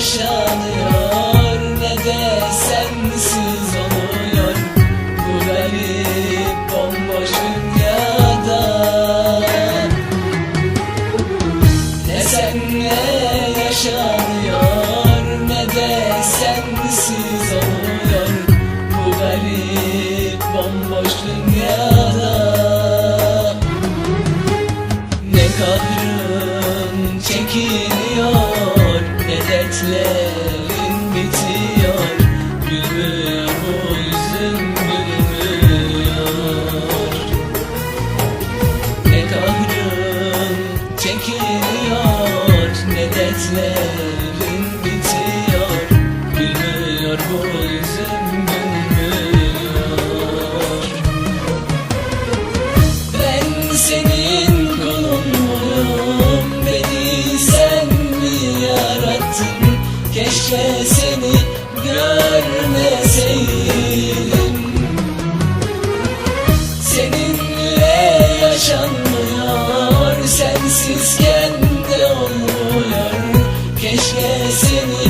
yaşanıyor ne de sensiz oluyor. Bu garip bomboş dünyada. Ne senle yaşanıyor ne de sensiz oluyor. Bu garip bomboş dünyada. Ne kahrın çekiliyor. Ne Keşke seni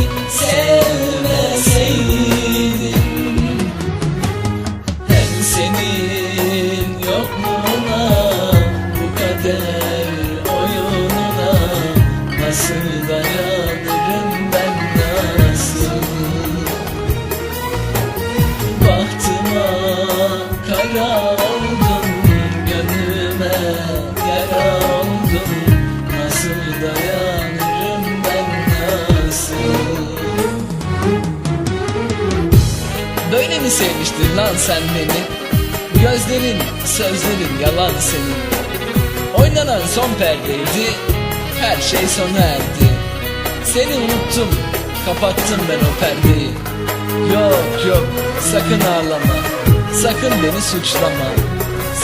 lan sen beni. Gözlerin sözlerin yalan senin. Oynanan son perdeydi Her şey sona erdi. Seni unuttum Kapattım ben o perdeyi. Yok yok sakın ağlama Sakın beni suçlama.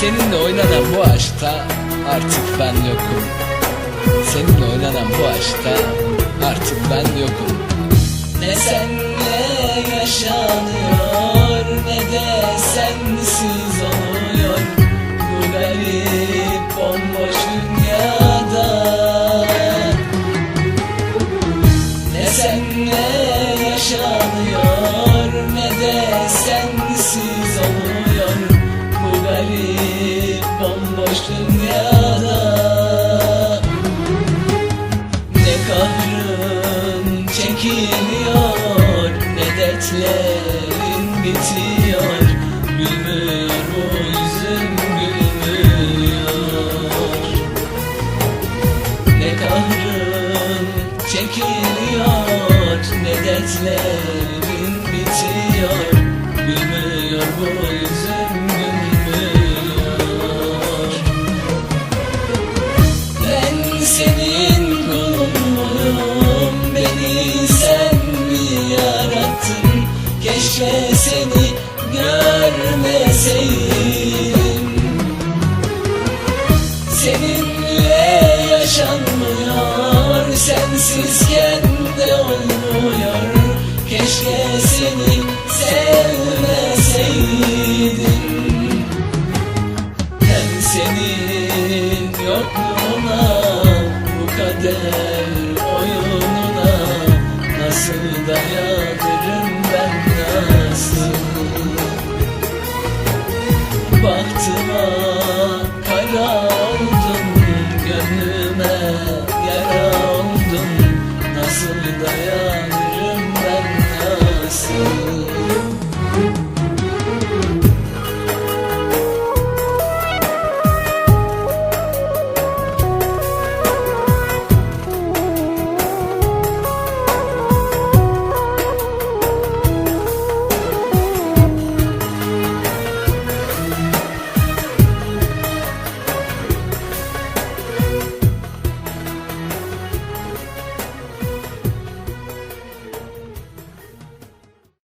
Seninle oynanan bu aşkta Artık ben yokum. Seninle oynanan bu aşkta Artık ben yokum. Ne senle yaşanıyor Ne de sensiz oluyor. Bu garip bomboş dünyada ne senle yaşanıyor. Ne de sensiz oluyor. Bu garip bomboş dünyada Ne kahrın çekiliyor ne dertlerin bitiyor. Gülmüyor bu yüzüm gülmüyor. Ne kahrın çekiliyor Ne dertlerin bitiyor. Gülmüyor bu yüzüm Keşke seni görmeseydim. Seninle yaşanmıyor Sensizken dayanırım ben nasıl? Bahtıma